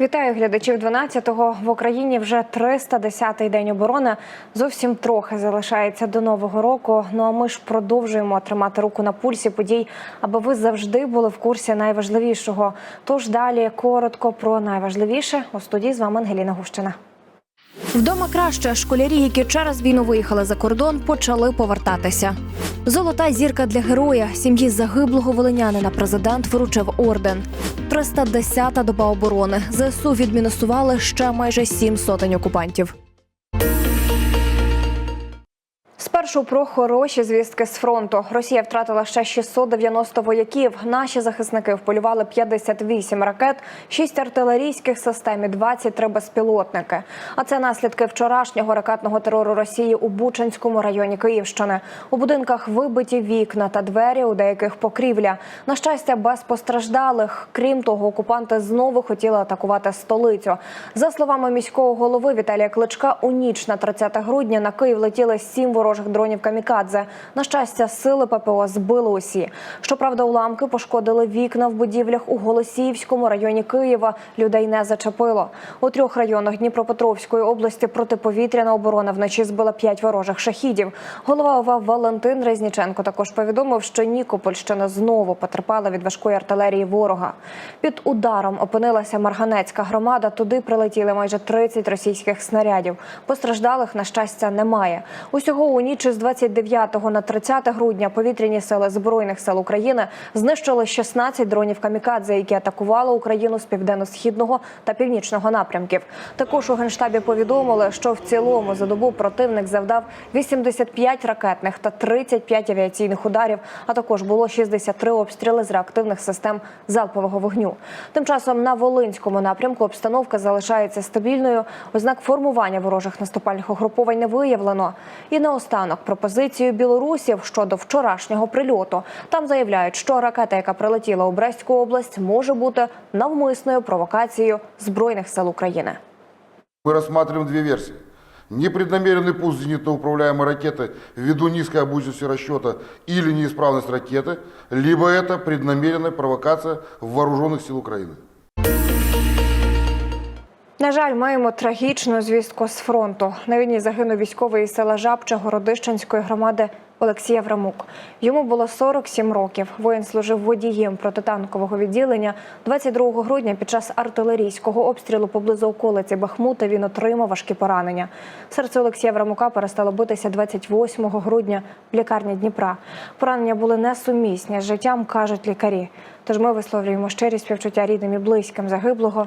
Вітаю глядачів 12-го. В Україні вже 310-й день оборони. Зовсім трохи залишається до нового року. Ну а ми ж продовжуємо тримати руку на пульсі подій, аби ви завжди були в курсі найважливішого. Тож далі коротко про найважливіше у студії з вами Ангеліна Гущина. Вдома краще школярі, які через війну виїхали за кордон, почали повертатися. Золота зірка для героя сім'ї загиблого волинянина. Президент вручив орден. 310-та доба оборони. ЗСУ відмінусували ще майже сім сотень окупантів. Спершу про хороші звістки з фронту. Росія втратила ще 690 вояків. Наші захисники вполювали 58 ракет, 6 артилерійських систем і 23 безпілотники. А це наслідки вчорашнього ракетного терору Росії у Бучанському районі Київщини. У будинках вибиті вікна та двері, у деяких покрівля. На щастя, без постраждалих. Крім того, окупанти знову хотіли атакувати столицю. За словами міського голови Віталія Кличка, у ніч на 30 грудня на Київ летіли сім ворожих дронів камікадзе. На щастя, сили ППО збили усі. Щоправда, уламки пошкодили вікна в будівлях у Голосіївському районі Києва. Людей не зачепило. У трьох районах Дніпропетровської області протиповітряна оборона вночі збила п'ять ворожих шахідів. Голова ОВА Валентин Резніченко також повідомив, що Нікопольщина знову потерпала від важкої артилерії ворога. Під ударом опинилася Марганецька громада. Туди прилетіли майже 30 російських снарядів. Постраждалих на щастя немає. Усього у ніч із 29 на 30 грудня повітряні сили збройних сил України знищили 16 дронів камікадзе, які атакували Україну з південно-східного та північного напрямків. Також у генштабі повідомили, що в цілому за добу противник завдав 85 ракетних та 35 авіаційних ударів. А також було 63 обстріли з реактивних систем залпового вогню. Тим часом на Волинському напрямку обстановка залишається стабільною. Ознак формування ворожих наступальних угруповань не виявлено. І наостанок пропозицію білорусів щодо вчорашнього прильоту. Там заявляють, що ракета, яка прилетіла у Брестську область, може бути навмисною провокацією збройних сил України. Мы рассматриваем две версии. Непреднамеренный пуск зенитно-управляемой ракеты ввиду низкой обученности расчета или неисправность ракеты, либо это преднамеренная провокация вооруженных сил Украины. На жаль, маємо трагічну звістку з фронту. На війні загинув військовий із села Жабче Городищенської громади Олексій Аврамук. Йому було 47 років. Воїн служив водієм протитанкового відділення. 22 грудня під час артилерійського обстрілу поблизу околиці Бахмута він отримав важкі поранення. Серце Олексія Аврамука перестало битися 28 грудня в лікарні Дніпра. Поранення були несумісні з життям, кажуть лікарі. Тож ми висловлюємо щирі співчуття рідним і близьким загиблого.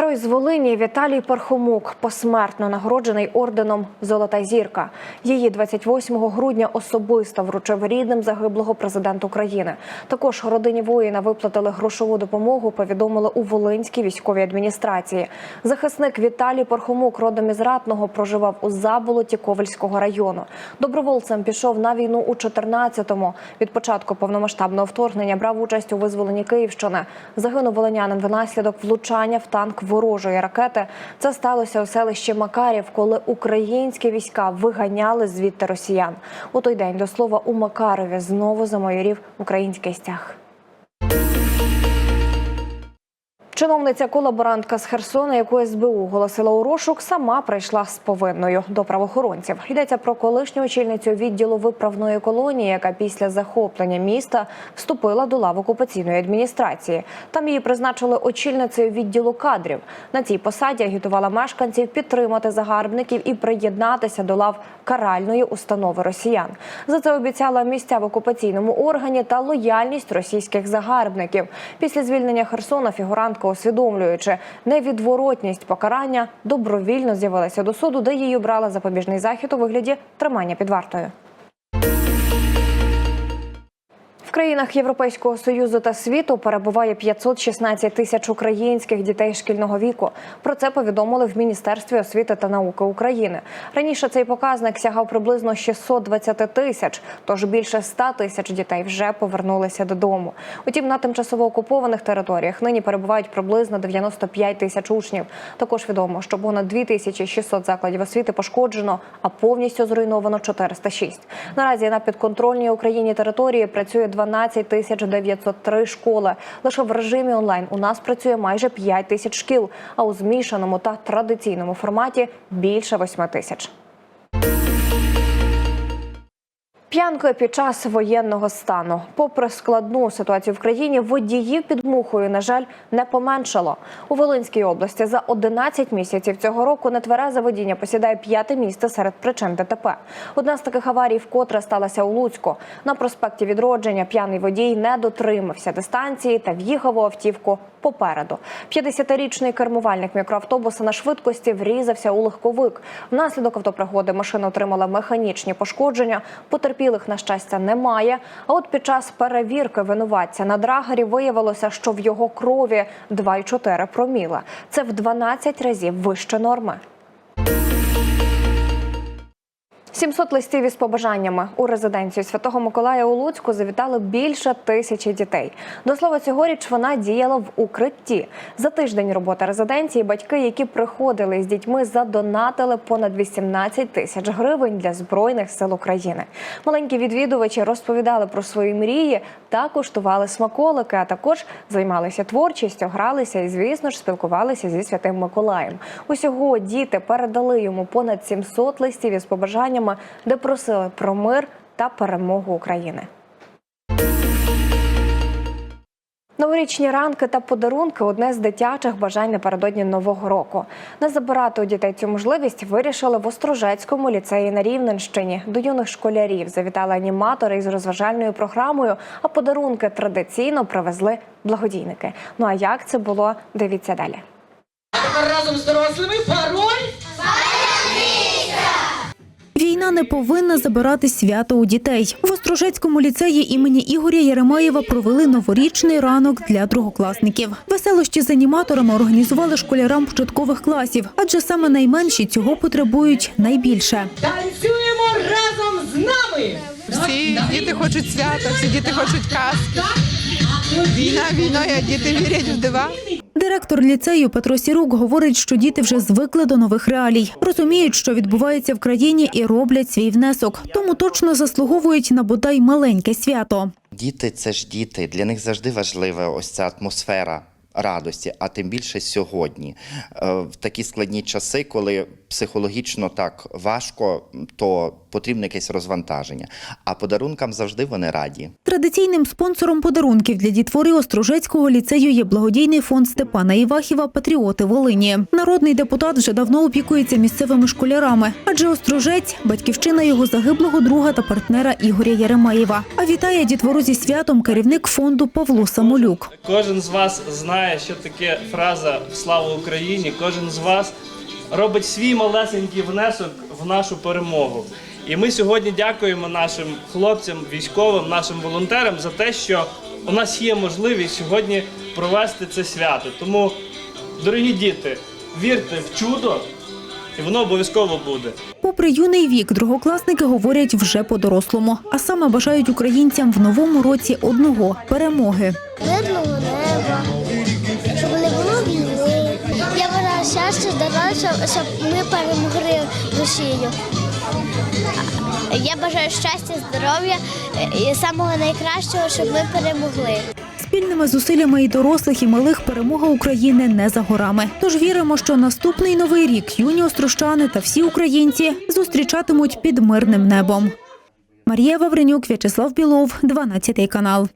Герой з Волині Віталій Пархомук посмертно нагороджений орденом Золота зірка. Її 28 грудня особисто вручив рідним загиблого президент України. Також родині воїна виплатили грошову допомогу. Повідомили у Волинській військовій адміністрації. Захисник Віталій Пархомук родом із Ратного проживав у Заболоті Ковальського району. Добровольцем пішов на війну у 14-му. Від початку повномасштабного вторгнення брав участь у визволенні Київщини. Загинув волинянин внаслідок влучання в танк ворожої ракети. Це сталося у селищі Макарів, коли українські війська виганяли звідти росіян. У той день до слова у Макарові знову замайорів український стяг. Чиновниця колаборантка з Херсона, яку СБУ оголосила у розшук, сама прийшла з повинною до правоохоронців. Йдеться про колишню очільницю відділу виправної колонії, яка після захоплення міста вступила до лав окупаційної адміністрації. Там її призначили очільницею відділу кадрів. На цій посаді агітувала мешканців підтримати загарбників і приєднатися до лав каральної установи росіян. За це обіцяла місця в окупаційному органі та лояльність російських загарбників. Після звільнення Херсона фігурантка усвідомлюючи невідворотність покарання, добровільно з'явилася до суду, де її обрала запобіжний захід у вигляді тримання під вартою. В країнах Європейського союзу та світу перебуває 516 тисяч українських дітей шкільного віку. Про це повідомили в Міністерстві освіти та науки України. Раніше цей показник сягав приблизно 620 тисяч, тож більше 100 тисяч дітей вже повернулися додому. Утім, на тимчасово окупованих територіях нині перебувають приблизно 95 тисяч учнів. Також відомо, що понад 2600 закладів освіти пошкоджено, а повністю зруйновано 406. Наразі на підконтрольній Україні території працює 12 тисяч 903 школи. Лише в режимі онлайн у нас працює майже 5 тисяч шкіл, а у змішаному та традиційному форматі більше 8 тисяч. П'янкою під час воєнного стану, попри складну ситуацію в країні, водіїв під мухою, на жаль, не поменшало. У Волинській області за 11 місяців цього року нетверезе водіння посідає п'яте місце серед причин ДТП. Одна з таких аварій вкотре сталася у Луцьку. На проспекті відродження п'яний водій не дотримався дистанції та в'їхав у автівку попереду. 50-річний кермувальник мікроавтобуса на швидкості врізався у легковик. Внаслідок автопригоди машина отримала механічні пошкодження. Потерпілих, на щастя, немає. А от під час перевірки винуватця на драгері виявилося, що в його крові 2,4 проміла. Це в 12 разів вище норми. 700 листів із побажаннями у резиденцію Святого Миколая у Луцьку завітали більше тисячі дітей. До слова, цьогоріч вона діяла в укритті. За тиждень роботи резиденції батьки, які приходили з дітьми, задонатили понад 18 тисяч гривень для збройних сил України. Маленькі відвідувачі розповідали про свої мрії та куштували смаколики, а також займалися творчістю, гралися і, звісно ж, спілкувалися зі святим Миколаєм. Усього діти передали йому понад 700 листів із побажаннями, де просили про мир та перемогу України. Новорічні ранки та подарунки одне з дитячих бажань напередодні нового року. Не забирати у дітей цю можливість вирішили в Острожецькому ліцеї на Рівненщині. До юних школярів завітали аніматори із розважальною програмою, а подарунки традиційно привезли благодійники. Ну а як це було? Дивіться далі. Разом з дорослими пароль. Війна не повинна забирати свято у дітей. В Острожецькому ліцеї імені Ігоря Єремаєва провели новорічний ранок для другокласників. Веселощі з аніматорами організували школярам початкових класів, адже саме найменші цього потребують найбільше. Танцюємо разом з нами. Всі діти хочуть свята, всі діти хочуть казки. Війна війною, а діти вірять в дива. Директор ліцею Петро Сірук говорить, що діти вже звикли до нових реалій, розуміють, що відбувається в країні, і роблять свій внесок. Тому точно заслуговують на бодай маленьке свято. Діти це ж діти. Для них завжди важлива ось ця атмосфера радості, а тим більше сьогодні. Е, В такі складні часи, коли психологічно так важко, то потрібно якесь розвантаження. А подарункам завжди вони раді. Традиційним спонсором подарунків для дітвори Острожецького ліцею є благодійний фонд Степана Івахіва Патріоти Волині. Народний депутат вже давно опікується місцевими школярами, адже Острожець батьківщина його загиблого друга та партнера Ігоря Яремаєва. А вітає дітвору зі святом керівник фонду Павло Самолюк. Кожен з вас знає, що таке фраза Слава Україні. Кожен з вас робить свій малесенький внесок в нашу перемогу. І ми сьогодні дякуємо нашим хлопцям, військовим, нашим волонтерам за те, що у нас є можливість сьогодні провести це свято. Тому, дорогі діти, вірте в чудо, і воно обов'язково буде. Попри юний вік, другокласники говорять вже по-дорослому, а саме бажають українцям в новому році одного перемоги. мирного неба, щастя, здоров'я, щоб, ми перемогли Росію. Я бажаю щастя, здоров'я і самого найкращого, щоб ми перемогли. Спільними зусиллями і дорослих, і малих перемога України не за горами. Тож віримо, що наступний новий рік юні острощани та всі українці зустрічатимуть під мирним небом. Марія Вавренюк, В'ячеслав Білов, 12 канал.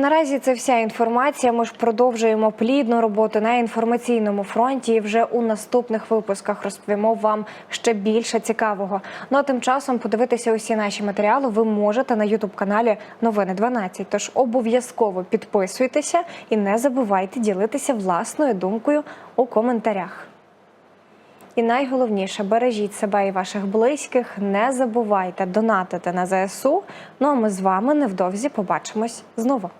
Наразі це вся інформація. Ми ж продовжуємо плідну роботу на інформаційному фронті. І вже у наступних випусках розповімо вам ще більше цікавого. Ну а тим часом подивитися усі наші матеріали ви можете на ютуб каналі Новини 12. Тож обов'язково підписуйтеся і не забувайте ділитися власною думкою у коментарях. І найголовніше бережіть себе і ваших близьких. Не забувайте донатити на ЗСУ. Ну а ми з вами невдовзі побачимось знову.